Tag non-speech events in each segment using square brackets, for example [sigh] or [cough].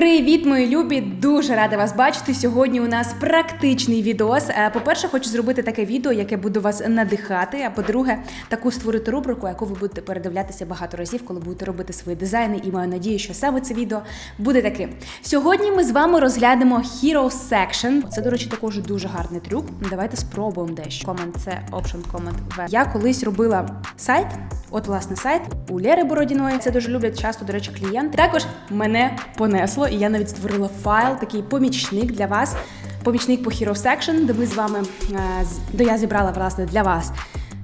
Привіт, мої любі! Дуже рада вас бачити. Сьогодні у нас практичний відос. Е, По-перше, хочу зробити таке відео, яке буде вас надихати. А по-друге, таку створити рубрику, яку ви будете передивлятися багато разів, коли будете робити свої дизайни. І маю надію, що саме це відео буде таким. Сьогодні ми з вами розглянемо Hero Section. Це, до речі, також дуже гарний трюк. Давайте спробуємо дещо. Comment це Option Comment V. Я колись робила сайт. От, власне, сайт у Лєри Бородіної. Це дуже люблять часто, до речі, клієнти. Також мене понесло, і я навіть створила файл, такий помічник для вас. Помічник по Hero Section, де ми з вами е, де я зібрала власне для вас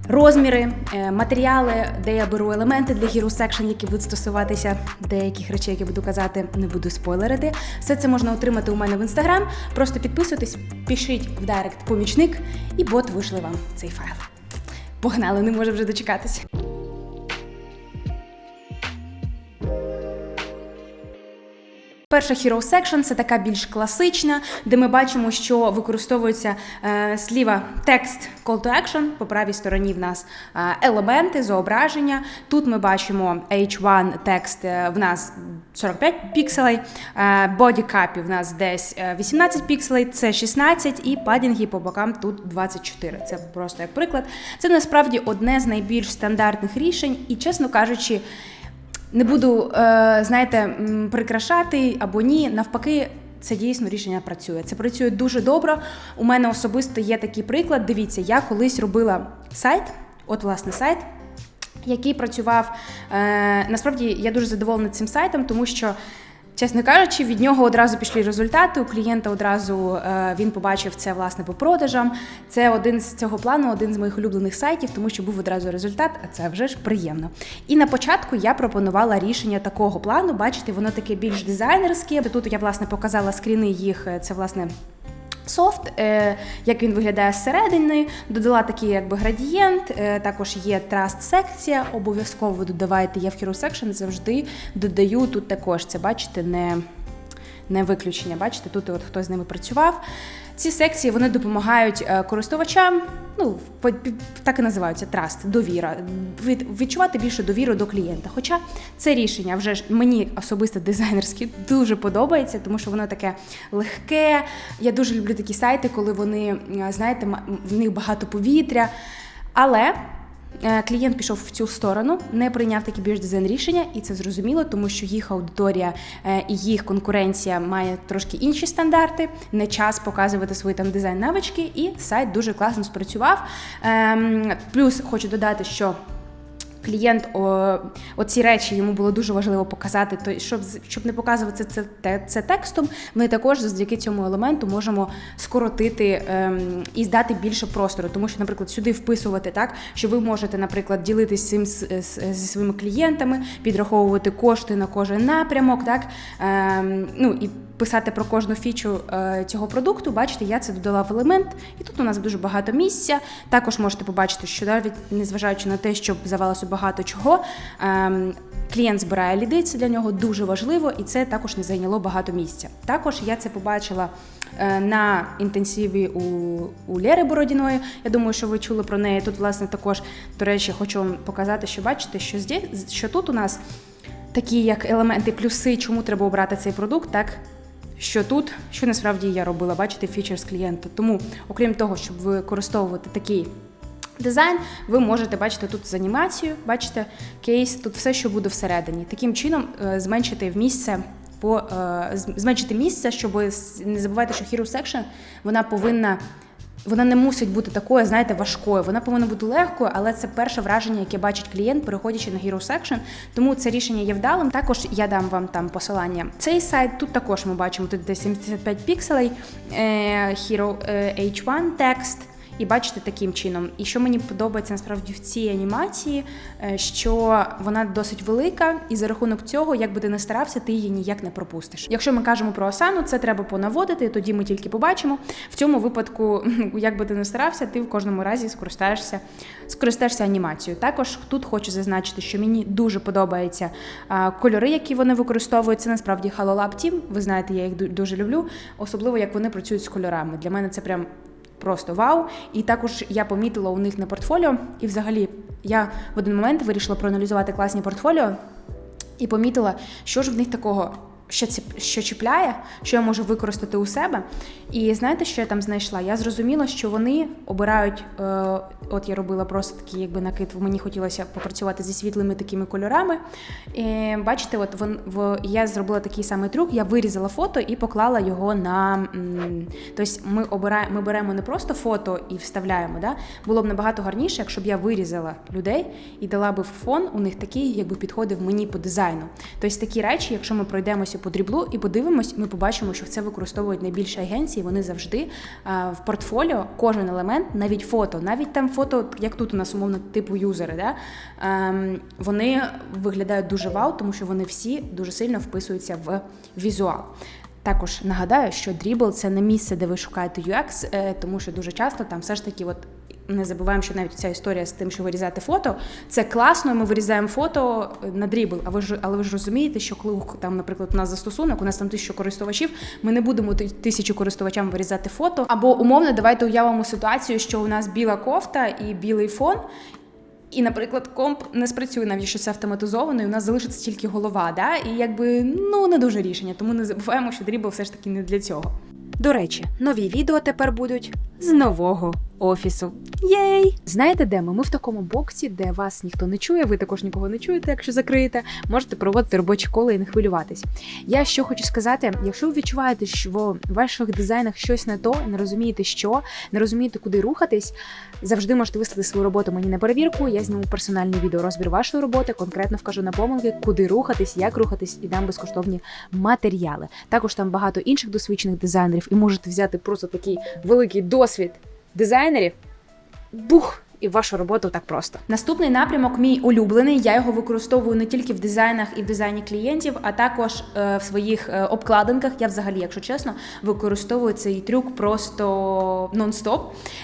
розміри, е, матеріали, де я беру елементи для Hero Section, які будуть стосуватися деяких речей, які буду казати, не буду спойлерити. Все це можна отримати у мене в інстаграм. Просто підписуйтесь, пишіть в директ помічник, і бот вийшли вам цей файл. Погнали, не можу вже дочекатися. Перша Hero Section – це така більш класична, де ми бачимо, що використовується е, зліва текст Call to Action, по правій стороні в нас е, елементи, зображення. Тут ми бачимо H1 текст е, в нас 45 пікселей, е, body copy в нас десь е, 18 пікселей, це 16, і падінги по бокам тут 24. Це просто як приклад. Це насправді одне з найбільш стандартних рішень, і чесно кажучи. Не буду, е, знаєте, прикрашати або ні. Навпаки, це дійсно рішення працює. Це працює дуже добре. У мене особисто є такий приклад. Дивіться, я колись робила сайт, от власне сайт. Який працював е, насправді я дуже задоволена цим сайтом, тому що, чесно кажучи, від нього одразу пішли результати. У клієнта одразу е, він побачив це власне по продажам. Це один з цього плану, один з моїх улюблених сайтів, тому що був одразу результат, а це вже ж приємно. І на початку я пропонувала рішення такого плану. Бачите, воно таке більш дизайнерське. Тут я власне показала скріни їх. Це власне. Софт, е, як він виглядає зсередини, додала такий якби градієнт. Е, також є траст секція. Обов'язково додавайте. Я в Hero Section завжди додаю тут також. Це бачите, не, не виключення. Бачите, тут от хтось з ними працював. Ці секції вони допомагають е, користувачам. Ну, так і називаються траст, довіра. Відчувати більше довіру до клієнта. Хоча це рішення вже ж мені особисто дизайнерське дуже подобається, тому що воно таке легке. Я дуже люблю такі сайти, коли вони, е, знаєте, в них багато повітря. Але клієнт пішов в цю сторону, не прийняв такі більш дизайн рішення, і це зрозуміло, тому що їх аудиторія е, і їх конкуренція має трошки інші стандарти, не час показувати свої там дизайн навички, і сайт дуже класно спрацював. Ем, Плюс хочу додати, що. Клієнт о, оці речі йому було дуже важливо показати. То щоб щоб не показувати це, це, це текстом, ми також завдяки цьому елементу можемо скоротити ем, і здати більше простору. Тому що, наприклад, сюди вписувати так, що ви можете, наприклад, ділитись цим зі своїми клієнтами, підраховувати кошти на кожен напрямок, так ем, ну і писати про кожну фічу е, цього продукту. Бачите, я це додала в елемент, і тут у нас дуже багато місця. Також можете побачити, що навіть незважаючи на те, щоб завалося багато чого. ем, Клієнт збирає ліди, це для нього дуже важливо, і це також не зайняло багато місця. Також я це побачила е, на інтенсиві у, у Лєри Бородіної. Я думаю, що ви чули про неї. Тут, власне, також, до речі, хочу вам показати, що бачите, що, здесь, що тут у нас такі як елементи, плюси, чому треба обрати цей продукт, так? Що тут, що насправді я робила, бачите, фічерс клієнта. Тому, окрім того, щоб використовувати такий дизайн, ви можете бачити тут з анімацією, бачите, кейс, тут все, що буде всередині. Таким чином е, зменшити в місце. По е, зменшити місце, щоб не забувайте, що Hero Section вона повинна вона не мусить бути такою, знаєте, важкою. Вона повинна бути легкою, але це перше враження, яке бачить клієнт, переходячи на Hero Section. Тому це рішення є вдалим. Також я дам вам там посилання. Цей сайт тут також ми бачимо тут десь 75 пікселей, е, Hero е, H1 текст. І бачите таким чином. І що мені подобається насправді в цій анімації, е, що вона досить велика, і за рахунок цього, як би ти не старався, ти її ніяк не пропустиш. Якщо ми кажемо про осану, це треба понаводити, тоді ми тільки побачимо. В цьому випадку, [laughs] як би ти не старався, ти в кожному разі скористаєшся, скористаєшся анімацією. Також тут хочу зазначити, що мені дуже подобаються кольори, які вони використовують. Це насправді Halo Lab Team. Ви знаєте, я їх дуже люблю, особливо як вони працюють з кольорами. Для мене це прям просто вау. І також я помітила у них на портфоліо, і взагалі я в один момент вирішила проаналізувати класні портфоліо і помітила, що ж в них такого що ці що чіпляє, що я можу використати у себе. І знаєте, що я там знайшла? Я зрозуміла, що вони обирають. Е, от я робила просто такий, якби накид. Мені хотілося попрацювати зі світлими такими кольорами. І, бачите, от вон, в, я зробила такий самий трюк. Я вирізала фото і поклала його на. Тобто ми обираємо, ми беремо не просто фото і вставляємо. Да? Було б набагато гарніше, якщо б я вирізала людей і дала би фон у них такий, якби підходив мені по дизайну. Тобто такі речі, якщо ми пройдемося по дріблу і подивимось, ми побачимо, що це використовують найбільше агенції. Вони завжди а, в портфоліо кожен елемент, навіть фото, навіть там фото, як тут у нас умовно типу юзери, да? ем, вони виглядають дуже вау, тому що вони всі дуже сильно вписуються в візуал. Також нагадаю, що Dribble – це не місце, де ви шукаєте UX, е, тому що дуже часто там все ж таки, от не забуваємо, що навіть ця історія з тим, що вирізати фото, це класно. Ми вирізаємо фото на Dribble, А ви ж але ви ж розумієте, що коли там, наприклад, у нас застосунок, у нас там тисячу користувачів, ми не будемо тисячу користувачам вирізати фото. Або умовно, давайте уявимо ситуацію, що у нас біла кофта і білий фон. І, наприклад, комп не спрацює, навіть що це автоматизовано, і у нас залишиться тільки голова. Да? І якби ну не дуже рішення, тому не забуваємо, що дрібл все ж таки не для цього. До речі, нові відео тепер будуть з нового офісу. Єй! Знаєте, де ми? Ми в такому боксі, де вас ніхто не чує, ви також нікого не чуєте, якщо закриєте, можете проводити робочі коли і не хвилюватись. Я що хочу сказати: якщо ви відчуваєте, що в ваших дизайнах щось не то, не розумієте, що, не розумієте, куди рухатись, завжди можете вислати свою роботу мені на перевірку. Я зніму персональний відео розбір вашої роботи, конкретно вкажу на помилки, куди рухатись, як рухатись, і дам безкоштовні матеріали. Також там багато інших досвідчених дизайнерів, і можете взяти просто такий великий досвід дизайнерів. Бух! І вашу роботу так просто. Наступний напрямок, мій улюблений. Я його використовую не тільки в дизайнах і в дизайні клієнтів, а також е, в своїх е, обкладинках. Я взагалі, якщо чесно, використовую цей трюк просто нон-стоп.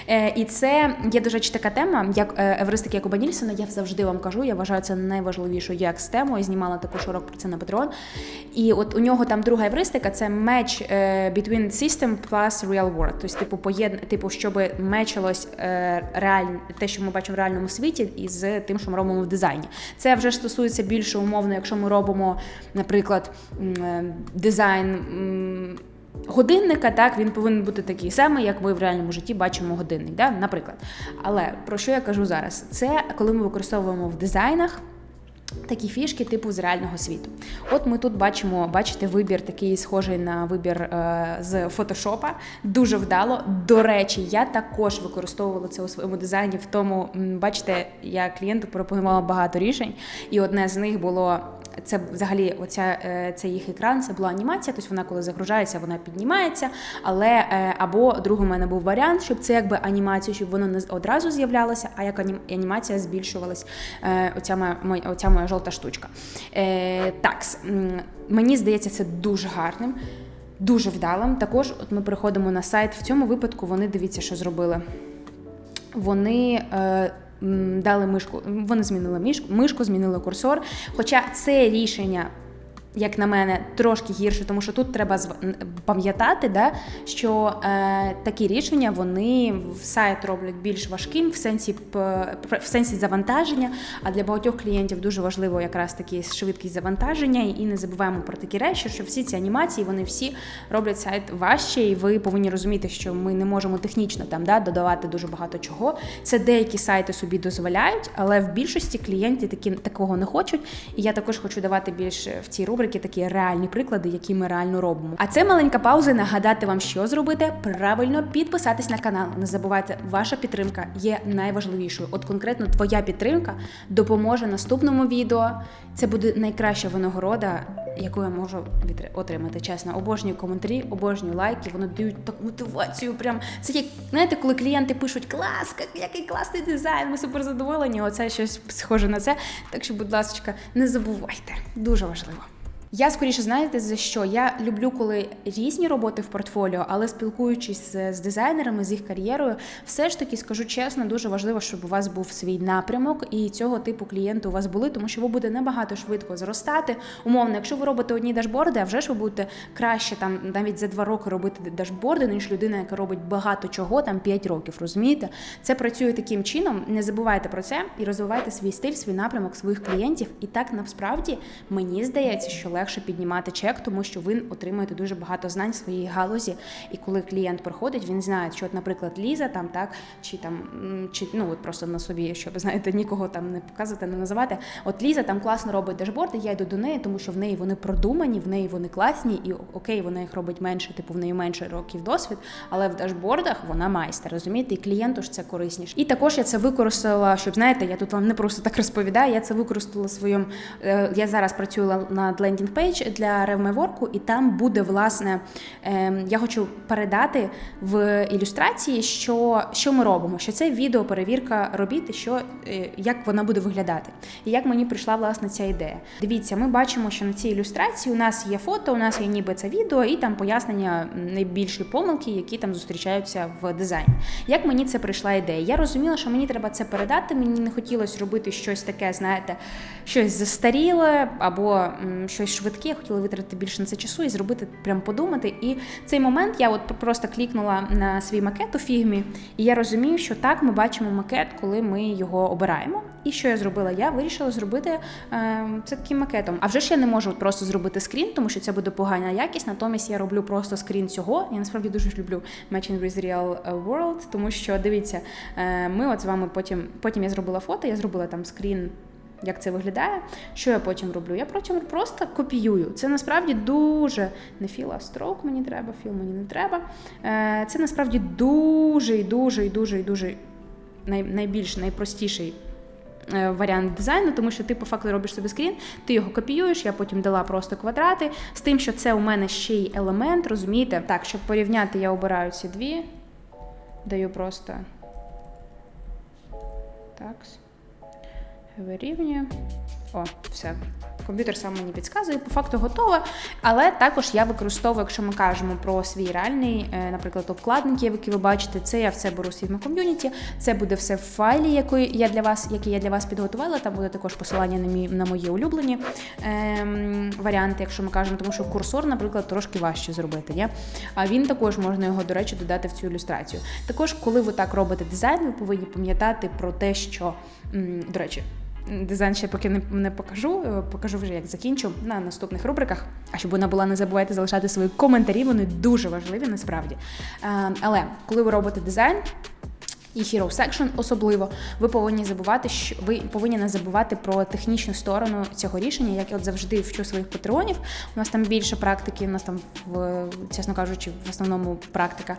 Е, і це є дуже така тема, як е, Евристики Якуба Нільсона. Я завжди вам кажу. Я вважаю це найважливішою як з темою. Знімала також урок про це на Patreon. І от у нього там друга евристика це match between system plus real world. Тобто, типу, поєдн... типу, щоб мечилось реально те, що ми бачимо в реальному світі, і з тим, що ми робимо в дизайні. Це вже стосується більше умовно, якщо ми робимо, наприклад, е, дизайн. Годинника, так, він повинен бути такий самий, як ми в реальному житті бачимо годинник, да? наприклад. Але про що я кажу зараз? Це коли ми використовуємо в дизайнах Такі фішки типу з реального світу. От ми тут бачимо, бачите, вибір такий схожий на вибір е, з фотошопа. Дуже вдало. До речі, я також використовувала це у своєму дизайні. В тому, бачите, я клієнту пропонувала багато рішень, і одне з них було це взагалі оця, е, це їх екран, це була анімація, тобто вона, коли загружається, вона піднімається. Але е, або другий у мене був варіант, щоб це якби анімація, щоб воно не одразу з'являлося, а як анімація збільшувалась. Е, оця моя, оця моя жовта штучка. Так, мені здається, це дуже гарним. Дуже вдалим. Також от ми приходимо на сайт. В цьому випадку вони дивіться, що зробили. Вони дали мишку, вони змінили мишку, мишку, змінили курсор. Хоча це рішення як на мене, трошки гірше, тому що тут треба пам'ятати, да, що е, такі рішення вони сайт роблять більш важким в сенсі в сенсі завантаження. А для багатьох клієнтів дуже важливо якраз таки швидкість завантаження. І не забуваємо про такі речі, що всі ці анімації вони всі роблять сайт важче, і ви повинні розуміти, що ми не можемо технічно там да, додавати дуже багато чого. Це деякі сайти собі дозволяють, але в більшості клієнтів такі такого не хочуть. І я також хочу давати більше в цій рубриці рубрики такі реальні приклади, які ми реально робимо. А це маленька пауза. Нагадати вам, що зробити. Правильно підписатись на канал. Не забувайте, ваша підтримка є найважливішою. От конкретно твоя підтримка допоможе наступному відео. Це буде найкраща винагорода, яку я можу отримати. Чесно, обожнюю коментарі, обожнюю лайки. Вони дають таку мотивацію. Прям це як знаєте, коли клієнти пишуть клас, який класний дизайн, ми супер задоволені. Оце щось схоже на це. Так що, будь ласка, не забувайте, дуже важливо. Я скоріше знаєте за що? Я люблю, коли різні роботи в портфоліо, але спілкуючись з, дизайнерами, з їх кар'єрою, все ж таки скажу чесно, дуже важливо, щоб у вас був свій напрямок і цього типу клієнти у вас були, тому що ви будете набагато швидко зростати. Умовно, якщо ви робите одні дашборди, а вже ж ви будете краще там навіть за два роки робити дашборди, ніж людина, яка робить багато чого, там 5 років. Розумієте? Це працює таким чином. Не забувайте про це і розвивайте свій стиль, свій напрямок своїх клієнтів. І так насправді мені здається, що легше легше піднімати чек, тому що ви отримуєте дуже багато знань в своїй галузі. І коли клієнт приходить, він знає, що, от, наприклад, Ліза там так, чи там чи ну от просто на собі, щоб знаєте, нікого там не показувати, не називати. От Ліза там класно робить дашборди, я йду до неї, тому що в неї вони продумані, в неї вони класні, і окей, вона їх робить менше, типу в неї менше років досвід, але в дашбордах вона майстер, розумієте, і клієнту ж це корисніше. І також я це використала, щоб знаєте, я тут вам не просто так розповідаю. Я це використала своєму. е, Я зараз працюю над лендінг пейдж для RevMyWork, і там буде власне. е, Я хочу передати в ілюстрації, що, що ми робимо, що це відео перевірка робіт, що е, як вона буде виглядати, і як мені прийшла власне ця ідея. Дивіться, ми бачимо, що на цій ілюстрації у нас є фото, у нас є ніби це відео, і там пояснення м, найбільші помилки, які там зустрічаються в дизайні. Як мені це прийшла ідея? Я розуміла, що мені треба це передати. Мені не хотілося робити щось таке, знаєте, щось застаріле або щось швидке. Я хотіла витратити більше на це часу і зробити прям подумати. І цей момент я от просто клікнула на свій макет у фігмі, і я розумію, що так ми бачимо макет, коли ми його обираємо. І що я зробила? Я вирішила зробити е, це таким макетом. А вже ж я не можу просто зробити скрін, тому що це буде погана якість. Натомість я роблю просто скрін цього. Я насправді дуже люблю Matching with Real World, тому що дивіться, е, ми от з вами потім потім я зробила фото, я зробила там скрін. Як це виглядає? Що я потім роблю? Я потім просто копіюю. Це насправді дуже не філ, строк мені треба, філ мені не треба. Е, Це насправді дуже і дуже і дуже і дуже найбільш найпростіший е, варіант дизайну, тому що ти по факту робиш собі скрін, ти його копіюєш, я потім дала просто квадрати. З тим, що це у мене ще й елемент, розумієте? Так, щоб порівняти, я обираю ці дві, даю просто так. Вирівнюю. О, все. Комп'ютер сам мені підказує, по факту готове. Але також я використовую, якщо ми кажемо про свій реальний, е, наприклад, обкладник, які ви бачите, це я все беру з Figma Community. Це буде все в файлі, який я для вас, який я для вас підготувала. Там буде також посилання на мій на мої улюблені ем, варіанти, якщо ми кажемо, тому що курсор, наприклад, трошки важче зробити. Є? А він також можна його, до речі, додати в цю ілюстрацію. Також, коли ви так робите дизайн, ви повинні пам'ятати про те, що до речі. Дизайн ще поки не, не покажу, е, покажу вже як закінчу на наступних рубриках. А щоб вона була, не забувайте залишати свої коментарі, вони дуже важливі насправді. Е, але коли ви робите дизайн. І Hero Section особливо, ви повинні забувати, що ви повинні не забувати про технічну сторону цього рішення, як я от завжди вчу своїх патреонів. У нас там більше практики, у нас там, в, чесно кажучи, в основному практика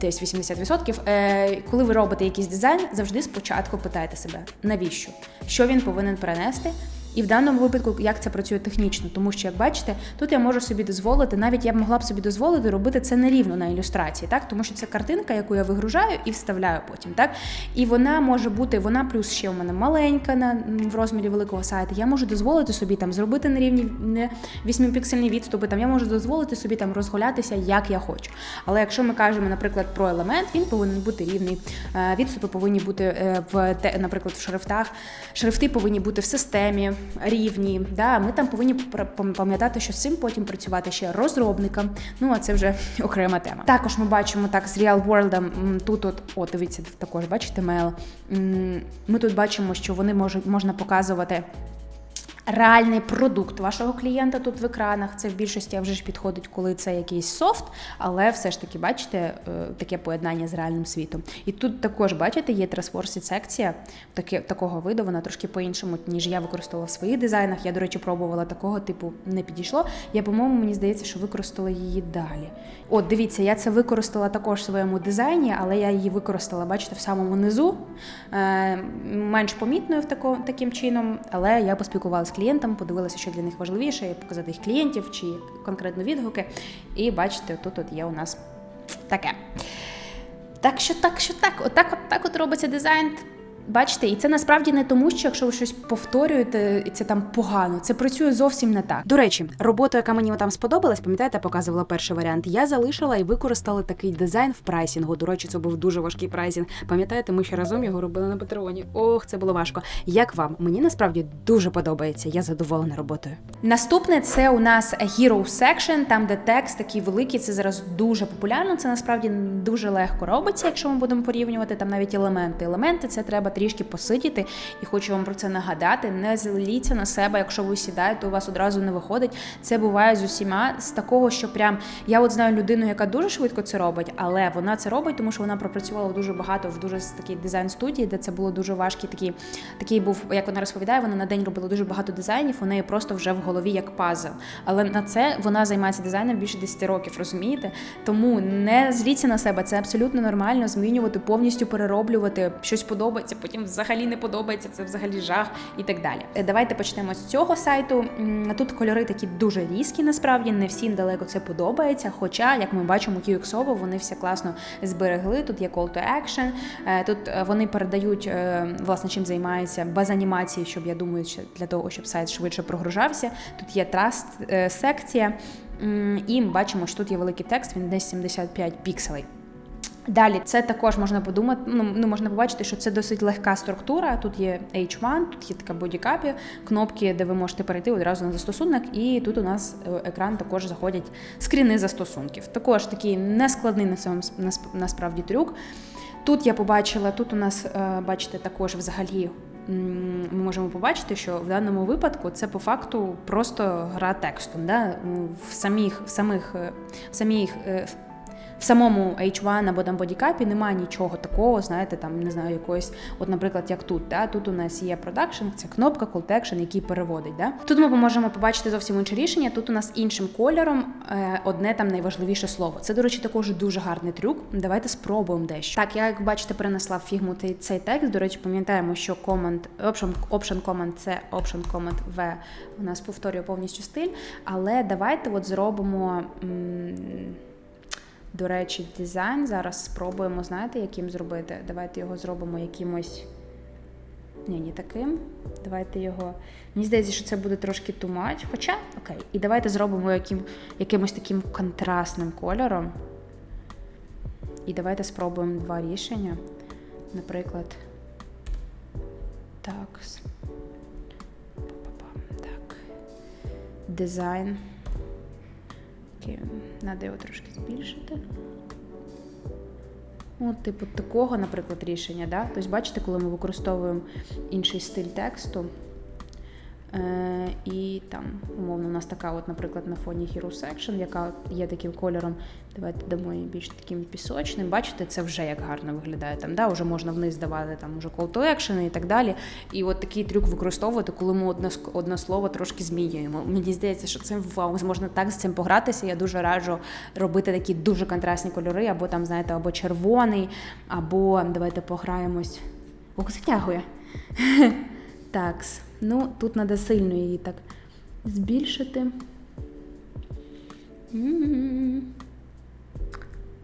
десь 80%. Е, коли ви робите якийсь дизайн, завжди спочатку питайте себе, навіщо? Що він повинен перенести? І в даному випадку, як це працює технічно, тому що, як бачите, тут я можу собі дозволити, навіть я б могла б собі дозволити робити це нерівно на ілюстрації, так тому що це картинка, яку я вигружаю і вставляю потім, так і вона може бути, вона плюс ще у мене маленька на в розмірі великого сайту. Я можу дозволити собі там зробити нерівні не 8-піксельні відступи. Там я можу дозволити собі там розгулятися, як я хочу. Але якщо ми кажемо, наприклад, про елемент, він повинен бути рівний. Е, Відступи повинні бути е, в наприклад, в шрифтах. Шрифти повинні бути в системі рівні. Да, Ми там повинні пам'ятати, що з цим потім працювати ще розробникам. Ну а це вже [laughs] окрема тема. Також ми бачимо так з Real World. Тут, от, о, дивіться, також бачите мейл. Ми тут бачимо, що вони можуть можна показувати. Реальний продукт вашого клієнта тут в екранах. Це в більшості вже ж підходить, коли це якийсь софт, але все ж таки, бачите, е, таке поєднання з реальним світом. І тут також, бачите, є Transforce секція такого виду, вона трошки по-іншому, ніж я використовувала в своїх дизайнах. Я, до речі, пробувала такого типу, не підійшло. Я, по-моєму, мені здається, що використала її далі. От, дивіться, я це використала також в своєму дизайні, але я її використала, бачите, в самому низу, е, менш помітною в тако, таким чином, але я поспілкувалася з клієнтами, подивилася, що для них важливіше, показати їх клієнтів чи конкретно відгуки. І бачите, тут от є у нас таке. Так що, так що так, отак, от так от робиться дизайн. Бачите, і це насправді не тому, що якщо ви щось повторюєте, і це там погано, це працює зовсім не так. До речі, робота, яка мені там сподобалась, пам'ятаєте, показувала перший варіант. Я залишила і використала такий дизайн в прайсінгу. До речі, це був дуже важкий прайсінг. Пам'ятаєте, ми ще разом його робили на Патреоні. Ох, це було важко. Як вам? Мені насправді дуже подобається. Я задоволена роботою. Наступне це у нас Hero Section, там де текст такий великий. Це зараз дуже популярно. Це насправді дуже легко робиться, якщо ми будемо порівнювати там навіть елементи. Елементи це треба трішки посидіти. І хочу вам про це нагадати. Не зліться на себе, якщо ви сідаєте, у вас одразу не виходить. Це буває з усіма з такого, що прям я от знаю людину, яка дуже швидко це робить, але вона це робить, тому що вона пропрацювала дуже багато в дуже такій дизайн студії, де це було дуже важкі. Такі такий був, як вона розповідає, вона на день робила дуже багато дизайнів. У неї просто вже в голові як пазл. Але на це вона займається дизайном більше 10 років, розумієте? Тому не зліться на себе, це абсолютно нормально. Змінювати, повністю перероблювати, щось подобається, потім взагалі не подобається, це взагалі жах і так далі. Е, Давайте почнемо з цього сайту. Тут кольори такі дуже різкі, насправді не всім далеко це подобається. Хоча, як ми бачимо, QXOVO, вони все класно зберегли. Тут є call to action, е, тут е, вони передають власне чим займаються без анімації, щоб я думаю, для того, щоб сайт швидше прогружався. Тут є траст секція, і бачимо, що тут є великий текст, він десь 75 пікселей. Далі це також можна подумати, ну, ну можна побачити, що це досить легка структура. Тут є H1, тут є така бодікапі, кнопки, де ви можете перейти одразу на застосунок, і тут у нас е, екран також заходять скріни застосунків. Також такий нескладний на цьому насправді трюк. Тут я побачила, тут у нас, е, бачите, також взагалі. Ми можемо побачити, що в даному випадку це по факту просто гра текстом. Да? В самих, в самих, е, в самих в самому H1 або там бодікапі немає нічого такого, знаєте, там не знаю, якоїсь, от, наприклад, як тут. Да? Тут у нас є продакшн, це кнопка Call Action, який переводить. Да? Тут ми можемо побачити зовсім інше рішення. Тут у нас іншим кольором е, одне там найважливіше слово. Це, до речі, також дуже гарний трюк. Давайте спробуємо дещо. Так, я як бачите, перенесла в фігму цей текст. До речі, пам'ятаємо, що command, option, option command це option command V у нас повторює повністю стиль. Але давайте от зробимо. м, до речі, дизайн зараз спробуємо, знаєте, яким зробити. Давайте його зробимо якимось. Ні, не таким. Давайте його. Мені здається, що це буде трошки much. Хоча, окей. І давайте зробимо яким, якимось таким контрастним кольором. І давайте спробуємо два рішення. Наприклад. Так. Так. Дизайн. Окей, треба його трошки збільшити. Ну, типу, такого, наприклад, рішення. Да? Тобто, бачите, коли ми використовуємо інший стиль тексту. Е, і там, умовно, у нас така, от, наприклад, на фоні Hero Section, яка є таким кольором. Давайте дамо її більш таким пісочним. Бачите, це вже як гарно виглядає. Там, да? Вже можна вниз давати там уже call to action і так далі. І от такий трюк використовувати, коли ми одне, одне слово трошки змінюємо. Мені здається, що це вау, можна так з цим погратися. Я дуже раджу робити такі дуже контрастні кольори, або там, знаєте, або червоний, або давайте пограємось. Ох, затягує. [laughs] Такс. Ну, тут треба сильно її так збільшити.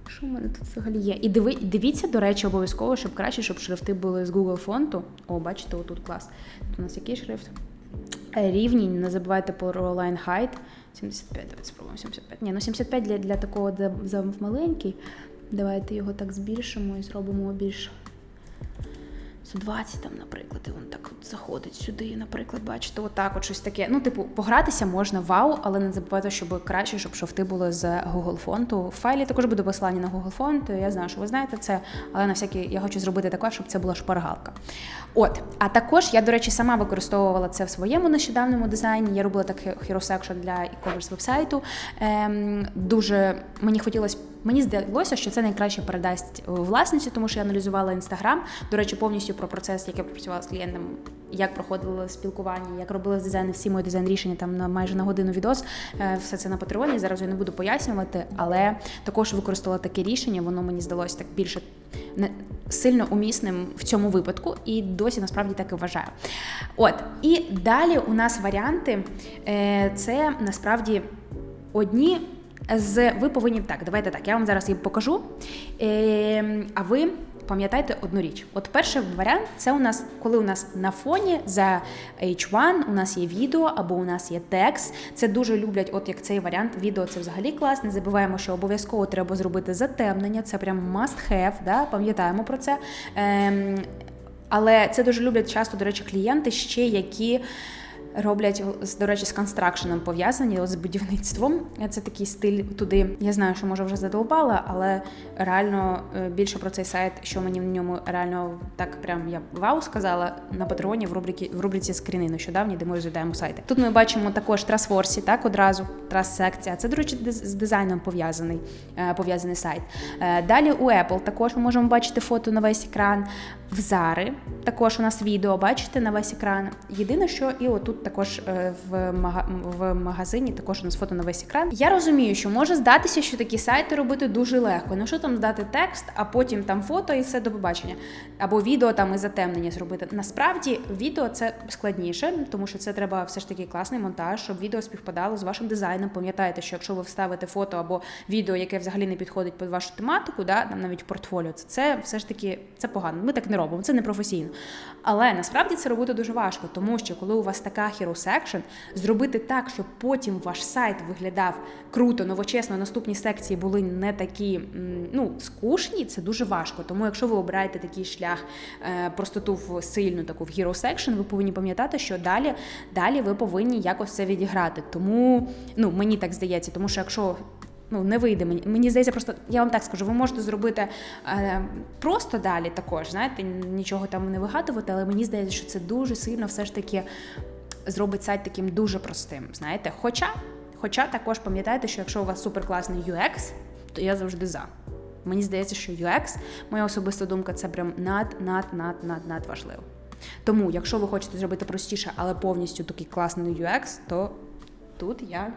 Що в мене тут взагалі є? І диви, дивіться, до речі, обов'язково, щоб краще, щоб шрифти були з Google фонту. О, бачите, отут клас. Тут у нас який шрифт? Е, Рівні, не забувайте про line height. 75, давайте спробуємо 75. Ні, ну 75 для, для такого де за маленький. Давайте його так збільшимо і зробимо більш 120 там, наприклад, і він так от заходить сюди, наприклад, бачите, отак, от щось таке. Ну, типу, погратися можна вау, але не забувайте, щоб краще, щоб шовти були з Google фонту. В файлі також буде посилання на Google фонд. Я знаю, що ви знаєте це, але на всякий я хочу зробити також, щоб це була шпаргалка. От, а також я, до речі, сама використовувала це в своєму нещодавньому дизайні. Я робила так Section для e-commerce вебсайту. Ем, дуже мені хотілося. Мені здалося, що це найкраще передасть власниці, тому що я аналізувала інстаграм. До речі, повністю про процес, як я працювала з клієнтом, як проходило спілкування, як робила дизайн, всі мої дизайн рішення там на майже на годину відос. Е, Все це на Патреоні. Зараз я не буду пояснювати, але також використала таке рішення. Воно мені здалося так більше не сильно умісним в цьому випадку, і досі насправді так і вважаю. От і далі у нас варіанти. Е, Це насправді одні з ви повинні так. Давайте так. Я вам зараз їх покажу. Е, а ви пам'ятайте одну річ. От перший варіант це у нас, коли у нас на фоні за H1 у нас є відео або у нас є текст. Це дуже люблять, от як цей варіант. Відео це взагалі клас. Не забуваємо, що обов'язково треба зробити затемнення. Це прям must have, да? пам'ятаємо про це. Ем, але це дуже люблять часто, до речі, клієнти ще які. Роблять до речі з констракшеном пов'язані з будівництвом. Це такий стиль туди. Я знаю, що може вже задовбала, але реально е, більше про цей сайт, що мені в ньому реально так прям я вау сказала на патреоні в рубриці в рубриці скріни нещодавні, де ми розглядаємо сайти. Тут ми бачимо також трасфорсі, так одразу трас-секція. Це, до речі, з дизайном пов'язаний е, пов'язаний сайт. Е, Далі у Apple також ми можемо бачити фото на весь екран. В Зари також у нас відео бачите на весь екран. Єдине, що і отут також е, в, магазині також у нас фото на весь екран. Я розумію, що може здатися, що такі сайти робити дуже легко. Ну що там здати текст, а потім там фото і все до побачення. Або відео там і затемнення зробити. Насправді відео це складніше, тому що це треба все ж таки класний монтаж, щоб відео співпадало з вашим дизайном. Пам'ятаєте, що якщо ви вставите фото або відео, яке взагалі не підходить під вашу тематику, да, там навіть портфоліо, це, це все ж таки це погано. Ми так не робимо, це не професійно. Але насправді це робити дуже важко, тому що коли у вас така hero section, зробити так, щоб потім ваш сайт виглядав круто, новочесно, наступні секції були не такі ну, скучні, це дуже важко. Тому якщо ви обираєте такий шлях е, простоту в сильну таку в hero section, ви повинні пам'ятати, що далі, далі ви повинні якось це відіграти. Тому ну, мені так здається, тому що якщо ну не вийде мені. Мені здається, просто я вам так скажу, ви можете зробити е, просто далі також, знаєте, нічого там не вигадувати, але мені здається, що це дуже сильно все ж таки зробить сайт таким дуже простим. Знаєте, хоча, хоча також пам'ятайте, що якщо у вас суперкласний UX, то я завжди за. Мені здається, що UX, моя особиста думка, це прям над, над, над, над, над важливо. Тому, якщо ви хочете зробити простіше, але повністю такий класний UX, то тут я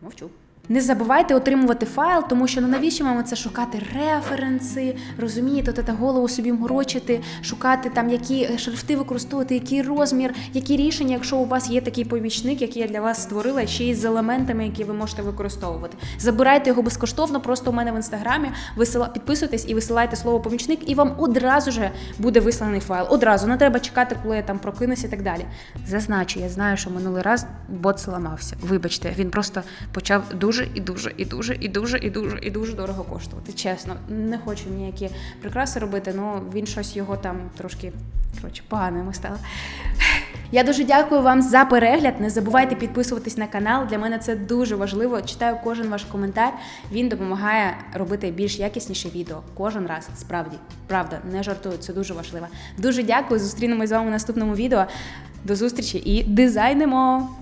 мовчу. Не забувайте отримувати файл, тому що ну навіщо вам це шукати референси, розумієте, це голову собі морочити, шукати там, які шрифти використовувати, який розмір, які рішення, якщо у вас є такий помічник, який я для вас створила, ще й з елементами, які ви можете використовувати. Забирайте його безкоштовно, просто у мене в інстаграмі висила, підписуйтесь і висилайте слово помічник, і вам одразу же буде висланий файл. Одразу не треба чекати, коли я там прокинусь і так далі. Зазначу, я знаю, що минулий раз бот зламався. Вибачте, він просто почав дуже і дуже, і дуже, і дуже, і дуже, і дуже дорого коштувати. Чесно, не хочу ніякі прикраси робити, але він щось його там трошки коротше, погано йому стало. Я дуже дякую вам за перегляд. Не забувайте підписуватись на канал. Для мене це дуже важливо. Читаю кожен ваш коментар. Він допомагає робити більш якісніше відео. Кожен раз. Справді, правда, не жартую. Це дуже важливо. Дуже дякую. Зустрінемось з вами в наступному відео. До зустрічі і дизайнемо!